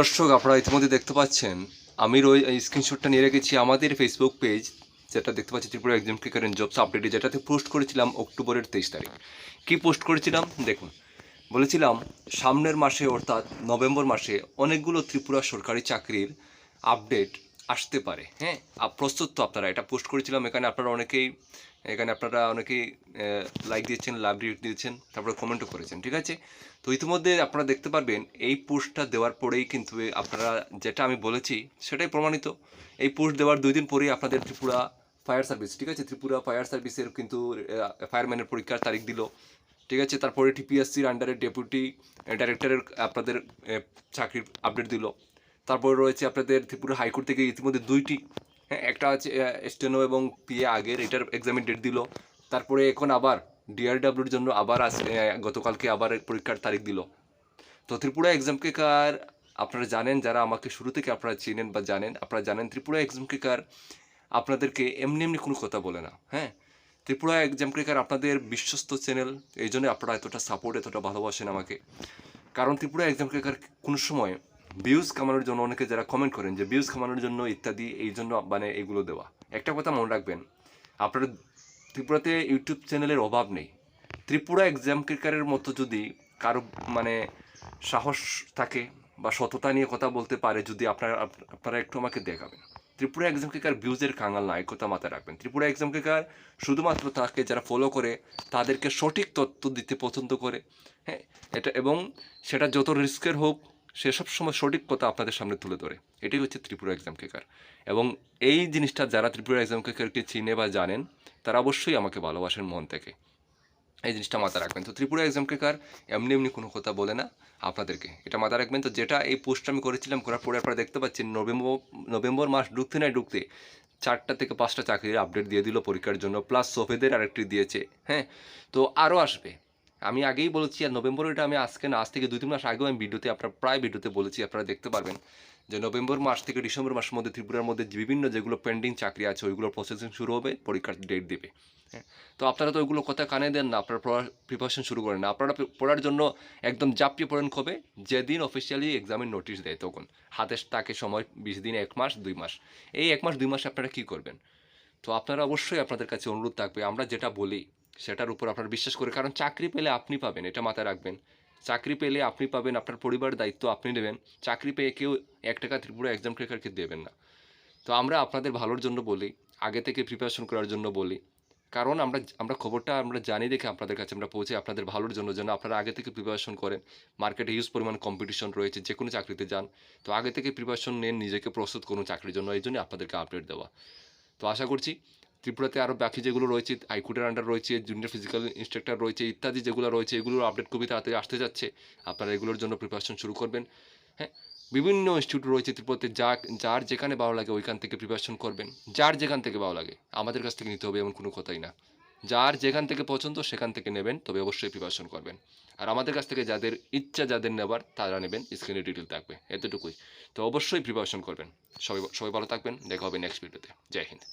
দর্শক, আপনারা ইতিমধ্যে দেখতে পাচ্ছেন, আমি ওই স্ক্রিনশটটা নিয়ে রেখেছি আমাদের ফেসবুক পেজ যেটা দেখতে পাচ্ছি ত্রিপুরা এক্সাম কারেন্ট জবস আপডেটে যেটাতে পোস্ট করেছিলাম অক্টোবরের তেইশ তারিখ। কী পোস্ট করেছিলাম? দেখুন, বলেছিলাম সামনের মাসে, অর্থাৎ নভেম্বর মাসে, অনেকগুলো ত্রিপুরা সরকারি চাকরির আপডেট আসতে পারে হ্যাঁ? প্রস্তুত তো আপনারা। এটা পোস্ট করেছিলাম, এখানে আপনারা অনেকেই, এখানে আপনারা অনেকেই লাইক দিয়েছেন লাভ রিট দিয়েছেন, তারপরে কমেন্টও করেছেন, ঠিক আছে? তো ইতিমধ্যে আপনারা দেখতে পারবেন, এই পোস্টটা দেওয়ার পরেই কিন্তু আপনারা যেটা আমি বলেছি, সেটাই প্রমাণিত। এই পোস্ট দেওয়ার দুই দিন পরেই আপনাদের ত্রিপুরা ফায়ার সার্ভিস ঠিক আছে? ত্রিপুরা ফায়ার সার্ভিসের কিন্তু ফায়ারম্যানের পরীক্ষার তারিখ দিল, ঠিক আছে? তারপরে টিপিএসসির আন্ডারে ডেপুটি ডাইরেক্টরের আপনাদের চাকরির আপডেট দিল। তারপরে রয়েছে আপনাদের ত্রিপুরা হাইকোর্ট থেকে ইতিমধ্যে দুইটি। হ্যাঁ একটা আছে স্টেনো এবং পিএ আগের এটার এক্সামের ডেট দিল। তারপরে এখন আবার ডিআরডাব্লিউর জন্য আবার এ, গতকালকে আবার পরীক্ষার তারিখ দিল। তো ত্রিপুরা এক্সাম কেকার আপনারা জানেন যারা আমাকে শুরু থেকে আপনারা চেনেন বা জানেন আপনারা জানেন ত্রিপুরা এক্সাম কেকার আপনাদেরকে এমনি এমনি কোনো কথা বলে না। হ্যাঁ ত্রিপুরা এক্সাম ক্রেকার আপনাদের বিশ্বস্ত চ্যানেল এই জন্য আপনারা এতটা সাপোর্ট এতটা ভালোবাসেন আমাকে। কারণ ত্রিপুরা এক্সাম ক্রেকার কোনো সময় ভিউজ কামানোর জন্য অনেকে যারা কমেন্ট করেন যে ভিউজ কামানোর জন্য ইত্যাদি, এই জন্য মানে এগুলো দেওয়া। একটা কথা মনে রাখবেন, আপনার ত্রিপুরাতে ইউটিউব চ্যানেলের অভাব নেই। ত্রিপুরা এক্সাম ক্রেকারের মতো যদি কারও মানে সাহস থাকে বা সততা নিয়ে কথা বলতে পারে, যদি আপনারা আপনারা একটু আমাকে দেখাবেন। ত্রিপুরা এক্সাম কেকার ভিউজের কাঙাল না এই কথা মাথায় রাখবেন। ত্রিপুরা এক্সাম কেকার শুধুমাত্র তাকে যারা ফলো করে, তাদেরকে সঠিক তথ্য দিতে পছন্দ করে হ্যাঁ এটা এবং সেটা যত রিস্কের হোক সে সব সময় সঠিক কথা আপনাদের সামনে তুলে ধরে। এটাই হচ্ছে ত্রিপুরা এক্সাম কেকার এবং এই জিনিসটা যারা ত্রিপুরা এক্সাম কেকারকে চিনে বা জানেন, তারা অবশ্যই আমাকে ভালোবাসেন মন থেকে। এই জিনিসটা মাথায় রাখবেন। তো ত্রিপুরা এক্সাম কেকার এমনি এমনি কোনো কথা বলে না আপনাদেরকে। এটা মাথায় রাখবেন। তো যেটা এই পোস্টটা আমি করেছিলাম, করার পরে আপনারা দেখতে পাচ্ছেন নভেম্বর নভেম্বর মাস ঢুকতে না ঢুকতে চারটা থেকে পাঁচটা চাকরির আপডেট দিয়ে দিল পরীক্ষার জন্য প্লাস সফেদের আরেকটি দিয়েছে। হ্যাঁ তো আরও আসবে। আমি আগেই বলেছি আর নভেম্বর এটা আমি আজকে না, আজ থেকে দুই তিন মাস আগেও আমি ভিডিওতে আপনার প্রায় ভিডিওতে বলেছি, আপনারা দেখতে পারবেন যে নভেম্বর মাস থেকে ডিসেম্বর মাসের মধ্যে, ত্রিপুরার মধ্যে বিভিন্ন যেগুলো পেন্ডিং চাকরি আছে, ওইগুলোর প্রসেসিং শুরু হবে, পরীক্ষার ডেট দেবে। হ্যাঁ তো আপনারা তো ওইগুলো কথা কানে দেন না, আপনারা প্রিপারেশন শুরু করেন না। আপনারা পড়ার জন্য একদম জাপিয়ে পড়েন কবে? যেদিন অফিসিয়ালি এক্সামের নোটিশ দেয় তখন। হাতে তাকে সময় বিশ দিন, এক মাস, দুই মাস। এই এক মাস, দুই মাসে আপনারা কী করবেন? তো আপনারা অবশ্যই আপনাদের কাছে অনুরোধ থাকবে, আমরা যেটা বলি সেটার উপর আপনার বিশ্বাস করে, কারণ চাকরি পেলে আপনি পাবেন, এটা মাথায় রাখবেন। চাকরি পেলে আপনি পাবেন, আপনার পরিবারের দায়িত্ব আপনি নেবেন। চাকরি পেয়ে কেউ এক টাকা ত্রিপুরা এক্সাম ক্রেকারকে দেবেন না। তো আমরা আপনাদের ভালোর জন্য বলি, আগে থেকে প্রিপারেশন করার জন্য বলি। কারণ আমরা আমরা খবরটা আমরা জানি দেখে আপনাদের কাছে আমরা পৌঁছে আপনাদের ভালোর জন্য, যেন আপনারা আগে থেকে প্রিপারেশন করেন। মার্কেটে হিউজ পরিমাণ কম্পিটিশন রয়েছে, যে কোনো চাকরিতে যান। তো আগে থেকে প্রিপারেশন নেন, নিজেকে প্রস্তুত করুন চাকরির জন্য, এই জন্য আপনাদেরকে আপডেট দেওয়া। তো আশা করছি ত্রিপুরাতে আরও বাকি যেগুলো রয়েছে হাইকোর্টের আন্ডার রয়েছে জুনিয়র ফিজিক্যাল ইনস্ট্রাক্টর রয়েছে, ইত্যাদি যেগুলো রয়েছে এগুলোর আপডেট খুবই তাড়াতাড়ি আসতে যাচ্ছে। আপনারা এগুলোর জন্য প্রিপারেশন শুরু করবেন। হ্যাঁ বিভিন্ন ইনস্টিটিউট রয়েছে ত্রিপুরাতে, যা, যার যেখানে ভালো লাগে ওইখান থেকে প্রিপারেশন করবেন। যার যেখান থেকে ভালো লাগে, আমাদের কাছ থেকে নিতে হবে এমন কোনো কথাই না। যার যেখান থেকে পছন্দ সেখান থেকে নেবেন, তবে অবশ্যই প্রিপারেশন করবেন। আর আমাদের কাছ থেকে যাদের ইচ্ছা, যাদের নেবার, তারা নেবেন স্ক্রিনে ডিটেল থাকবে, এতটুকুই। তো অবশ্যই প্রিপারেশন করবেন। সবাই সবাই ভালো থাকবেন, দেখা হবে নেক্সট ভিডিওতে জয় হিন্দ।